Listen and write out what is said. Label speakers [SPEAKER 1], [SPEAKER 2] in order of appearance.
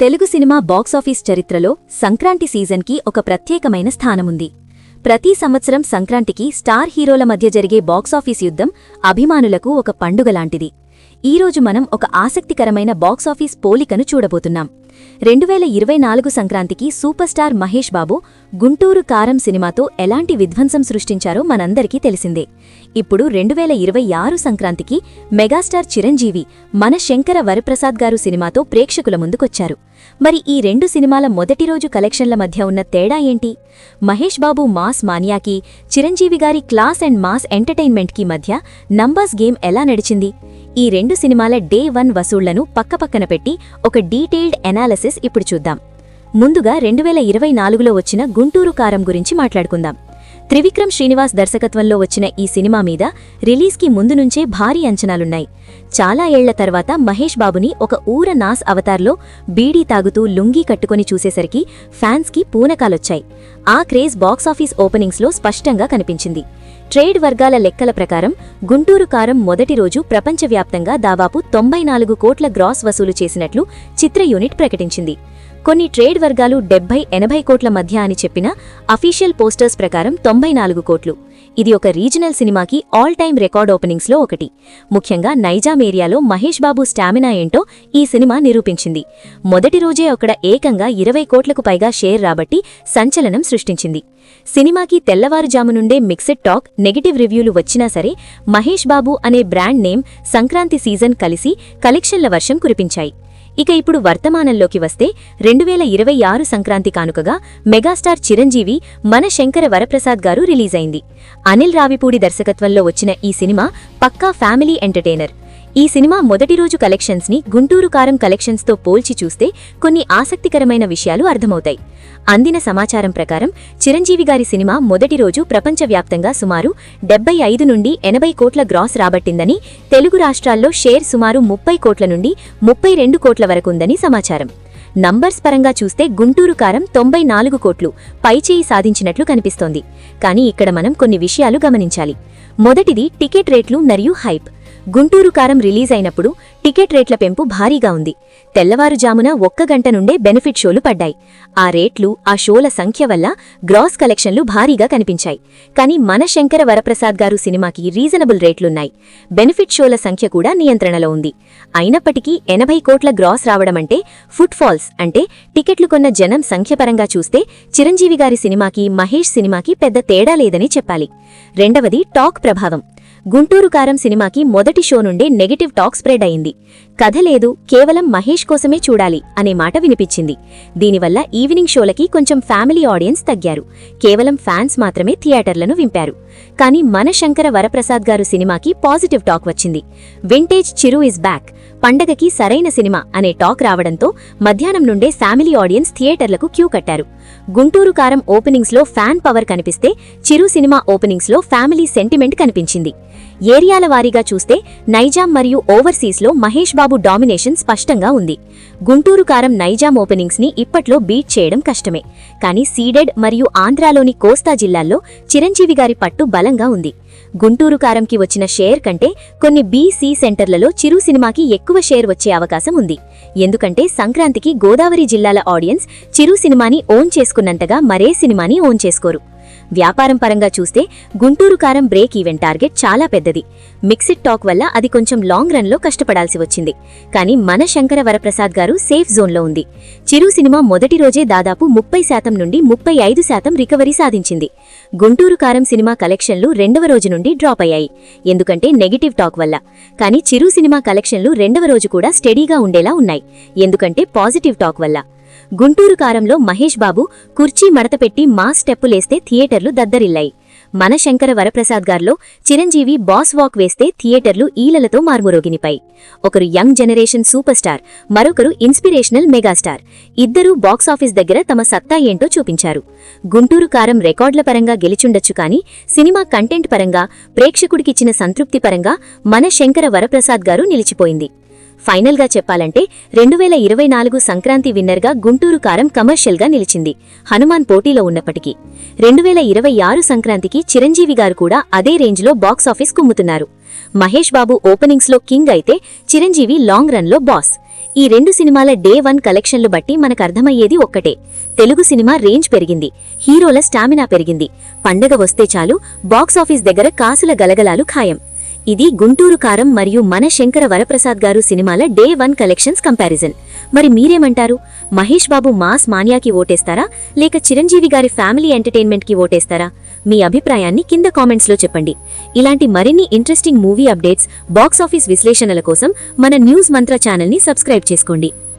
[SPEAKER 1] Telugu cinema box office చరిత్రలో సంక్రాంతి సీజన్కి ఒక ప్రత్యేకమైన స్థానముంది. ప్రతి సంవత్సరం సంక్రాంతికి స్టార్ హీరోల మధ్య జరిగే బాక్సాఫీస్ యుద్ధం అభిమానులకు ఒక పండుగలాంటిది ఈరోజు మనం ఒక ఆసక్తికరమైన బాక్సాఫీస్ పోలికను చూడబోతున్నాం. రెండు వేల ఇరవై నాలుగు సంక్రాంతికి సూపర్ స్టార్ మహేష్ బాబు గుంటూరు కారం సినిమాతో ఎలాంటి విధ్వంసం సృష్టించారో మనందరికీ తెలిసిందే. ఇప్పుడు రెండు వేల ఇరవై ఆరు సంక్రాంతికి మెగాస్టార్ చిరంజీవి మన శంకర వరప్రసాద్ గారు సినిమాతో ప్రేక్షకుల ముందుకొచ్చారు. మరి ఈ రెండు సినిమాల మొదటి రోజు కలెక్షన్ల మధ్య ఉన్న తేడా ఏంటి? మహేష్ బాబు మాస్ మానియాకి చిరంజీవి గారి క్లాస్ అండ్ మాస్ ఎంటర్టైన్మెంట్కి మధ్య నంబర్స్ గేమ్ ఎలా నడిచింది? ఈ రెండు సినిమాల డే వన్ వసూళ్ళను పక్కపక్కన పెట్టి ఒక డీటెయిల్డ్ ఎనాలిసిస్ ఇప్పుడు చూద్దాం. ముందుగా రెండు వేల ఇరవై నాలుగులో వచ్చిన గుంటూరు కారం గురించి మాట్లాడుకుందాం. త్రివిక్రమ్ శ్రీనివాస్ దర్శకత్వంలో వచ్చిన ఈ సినిమా మీద రిలీజ్కి ముందు నుంచే భారీ అంచనాలున్నాయి. చాలా ఏళ్ళ తర్వాత మహేష్ బాబుని ఒక ఊర నాస్ అవతార్లో బీడీ తాగుతూ లుంగీ కట్టుకొని చూసేసరికి ఫ్యాన్స్కి పూనకాలొచ్చాయి. ఆ క్రేజ్ బాక్సాఫీస్ ఓపెనింగ్స్లో స్పష్టంగా కనిపించింది. ట్రేడ్ వర్గాల లెక్కల ప్రకారం గుంటూరు కారం మొదటి రోజు ప్రపంచవ్యాప్తంగా దాదాపు తొంభై నాలుగు కోట్ల గ్రాస్ వసూలు చేసినట్లు చిత్ర యూనిట్ ప్రకటించింది. కొన్ని ట్రేడ్ వర్గాలు డెబ్బై ఎనభై కోట్ల మధ్య అని చెప్పిన అఫీషియల్ పోస్టర్స్ ప్రకారం తొంభై నాలుగు కోట్లు. ఇది ఒక రీజనల్ సినిమాకి ఆల్ టైమ్ రికార్డ్ ఓపెనింగ్స్లో ఒకటి. ముఖ్యంగా నైజాం ఏరియాలో మహేష్ బాబు స్టామినా ఏంటో ఈ సినిమా నిరూపించింది. మొదటి రోజే అక్కడ ఏకంగా ఇరవై కోట్లకు పైగా షేర్ రాబట్టి సంచలనం సృష్టించింది. సినిమాకి తెల్లవారుజాము నుండే మిక్సెడ్ టాక్ నెగటివ్ రివ్యూలు వచ్చినా సరే మహేష్ బాబు అనే బ్రాండ్ నేమ్ సంక్రాంతి సీజన్ కలిసి కలెక్షన్ల వర్షం కురిపించాయి. ఇక ఇప్పుడు వర్తమానంలోకి వస్తే రెండు వేల ఇరవై ఆరు సంక్రాంతి కానుకగా మెగాస్టార్ చిరంజీవి మన శంకర వరప్రసాద్ గారు రిలీజ్ అయింది అనిల్ రావిపూడి దర్శకత్వంలో వచ్చిన ఈ సినిమా పక్కా ఫ్యామిలీ ఎంటర్టైనర్. ఈ సినిమా మొదటి రోజు కలెక్షన్స్ని గుంటూరు కారం కలెక్షన్స్తో పోల్చి చూస్తే కొన్ని ఆసక్తికరమైన విషయాలు అర్థమవుతాయి. అందిన సమాచారం ప్రకారం చిరంజీవి గారి సినిమా మొదటి రోజు ప్రపంచవ్యాప్తంగా సుమారు డెబ్బై ఐదు నుండి ఎనభై కోట్ల గ్రాస్ రాబట్టిందని తెలుగు రాష్ట్రాల్లో షేర్ సుమారు ముప్పై కోట్ల నుండి ముప్పై రెండు కోట్ల వరకుందని సమాచారం. నంబర్స్ పరంగా చూస్తే గుంటూరు కారం తొంభై నాలుగు కోట్లు పైచేయి సాధించినట్లు కనిపిస్తోంది. కానీ ఇక్కడ మనం కొన్ని విషయాలు గమనించాలి. మొదటిది టికెట్ రేట్లు మరియు హైప్. గుంటూరు కారం రిలీజ్ అయినప్పుడు టికెట్ రేట్ల పెంపు భారీగా ఉంది. తెల్లవారుజామున ఒక్క గంట నుండే బెనిఫిట్ షోలు పడ్డాయి. ఆ రేట్లు ఆ షోల సంఖ్య వల్ల గ్రాస్ కలెక్షన్లు భారీగా కనిపించాయి. కానీ మన శంకర వరప్రసాద్ గారు సినిమాకి రీజనబుల్ రేట్లున్నాయి. బెనిఫిట్ షోల సంఖ్య కూడా నియంత్రణలో ఉంది. అయినప్పటికీ ఎనభై కోట్ల గ్రాస్ రావడమంటే ఫుట్ ఫాల్స్ అంటే టికెట్లు కొన్న జనం సంఖ్యపరంగా చూస్తే చిరంజీవి గారి సినిమాకి మహేష్ సినిమాకి పెద్ద తేడా లేదని చెప్పాలి. రెండవది టాక్ ప్రభావం. గుంటూరు కారం సినిమాకి మొదటి షో నుండే నెగటివ్ టాక్ స్ప్రెడ్ అయింది. కథ లేదు కేవలం మహేష్ కోసమే చూడాలి అనే మాట వినిపించింది. దీనివల్ల ఈవినింగ్ షోలకి కొంచెం ఫ్యామిలీ ఆడియన్స్ తగ్గారు. కేవలం ఫ్యాన్స్ మాత్రమే థియేటర్లను వింపారు. కానీ మన శంకర వరప్రసాద్ గారు సినిమాకి పాజిటివ్ టాక్ వచ్చింది. వింటేజ్ చిరు ఇస్ బ్యాక్ పండగకి సరైన సినిమా అనే టాక్ రావడంతో మధ్యాహ్నం నుండే ఫ్యామిలీ ఆడియన్స్ థియేటర్లకు క్యూ కట్టారు. గుంటూరు కారం ఓపెనింగ్స్లో ఫ్యాన్ పవర్ కనిపిస్తే చిరు సినిమా ఓపెనింగ్స్లో ఫ్యామిలీ సెంటిమెంట్ కనిపించింది. ఏరియాల వారీగా చూస్తే నైజాం మరియు ఓవర్సీస్లో మహేష్ బాబు డామినేషన్ స్పష్టంగా ఉంది. గుంటూరు కారం నైజాం ఓపెనింగ్స్ని ఇప్పట్లో బీట్ చేయడం కష్టమే. కానీ సీడెడ్ మరియు ఆంధ్రాలోని కోస్తా జిల్లాల్లో చిరంజీవి గారి పట్టు బలంగా ఉంది. గుంటూరు కారంకి వచ్చిన షేర్ కంటే కొన్ని బీసీ సెంటర్లలో చిరు సినిమాకి ఎక్కువ షేర్ వచ్చే అవకాశం ఉంది. ఎందుకంటే సంక్రాంతికి గోదావరి జిల్లాల ఆడియన్స్ చిరు సినిమాని ఓన్ చేసుకున్నంతగా మరే సినిమాని ఓన్ చేసుకోరు. వ్యాపారం పరంగా చూస్తే గుంటూరు కారం బ్రేక్ ఈవెంట్ టార్గెట్ చాలా పెద్దది. మిక్సిడ్ టాక్ వల్ల అది కొంచెం లాంగ్ రన్లో కష్టపడాల్సి వచ్చింది. కానీ మన శంకర వరప్రసాద్ గారు సేఫ్ జోన్లో ఉంది. చిరు సినిమా మొదటి రోజే దాదాపు ముప్పై శాతం నుండి ముప్పై ఐదు శాతం రికవరీ సాధించింది. గుంటూరు కారం సినిమా కలెక్షన్లు రెండవ రోజు నుండి డ్రాప్ అయ్యాయి. ఎందుకంటే నెగిటివ్ టాక్ వల్ల. కానీ చిరు సినిమా కలెక్షన్లు రెండవ రోజు కూడా స్టడీగా ఉండేలా ఉన్నాయి. ఎందుకంటే పాజిటివ్ టాక్ వల్ల. గుంటూరు కారంలో మహేష్ బాబు కుర్చీ మడతపెట్టి మా స్టెప్పులేస్తే థియేటర్లు దద్దరిల్లాయి. మన శంకర వరప్రసాద్ గారిలో చిరంజీవి బాస్ వాక్ వేస్తే థియేటర్లు ఈలలతో మార్మురోగినిపై ఒకరు యంగ్ జనరేషన్ సూపర్ స్టార్ మరొకరు ఇన్స్పిరేషనల్ మెగాస్టార్. ఇద్దరూ బాక్సాఫీస్ దగ్గర తమ సత్తా ఏంటో చూపించారు. గుంటూరు కారం రికార్డుల పరంగా గెలిచుండొచ్చు కానీ సినిమా కంటెంట్ పరంగా ప్రేక్షకుడికిచ్చిన సంతృప్తి పరంగా మన శంకర వరప్రసాద్ గారు నిలిచిపోయింది. ఫైనల్గా చెప్పాలంటే రెండు వేల ఇరవై నాలుగు సంక్రాంతి విన్నర్గా గుంటూరు కారం కమర్షియల్గా నిలిచింది. హనుమాన్ పోటీలో ఉన్నప్పటికీ రెండు వేల ఇరవై ఆరు సంక్రాంతికి చిరంజీవి గారు కూడా అదే రేంజ్లో బాక్సాఫీస్ కుమ్ముతున్నారు. మహేష్ బాబు ఓపెనింగ్స్లో కింగ్ అయితే చిరంజీవి లాంగ్ రన్లో బాస్. ఈ రెండు సినిమాల డే వన్ కలెక్షన్లు బట్టి మనకు అర్థమయ్యేది ఒక్కటే. తెలుగు సినిమా రేంజ్ పెరిగింది. హీరోల స్టామినా పెరిగింది. పండగ వస్తే చాలు బాక్సాఫీస్ దగ్గర కాసుల గలగలాలు ఖాయం. ఇది గుంటూరు కారం మరియు మన శంకర వరప్రసాద్ గారు సినిమాల డే వన్ కలెక్షన్స్ కంపారిజన్. మరి మీరేమంటారు? మహేష్ బాబు మాస్ మాన్యాకి ఓటేస్తారా? లేక చిరంజీవి గారి ఫ్యామిలీ ఎంటర్టైన్మెంట్కి ఓటేస్తారా? మీ అభిప్రాయాన్ని కింద కామెంట్స్లో చెప్పండి. ఇలాంటి మరిన్ని ఇంట్రెస్టింగ్ మూవీ అప్డేట్స్ బాక్సాఫీస్ విశ్లేషణల కోసం మన న్యూస్ మంత్ర ఛానల్ని సబ్స్క్రైబ్ చేసుకోండి.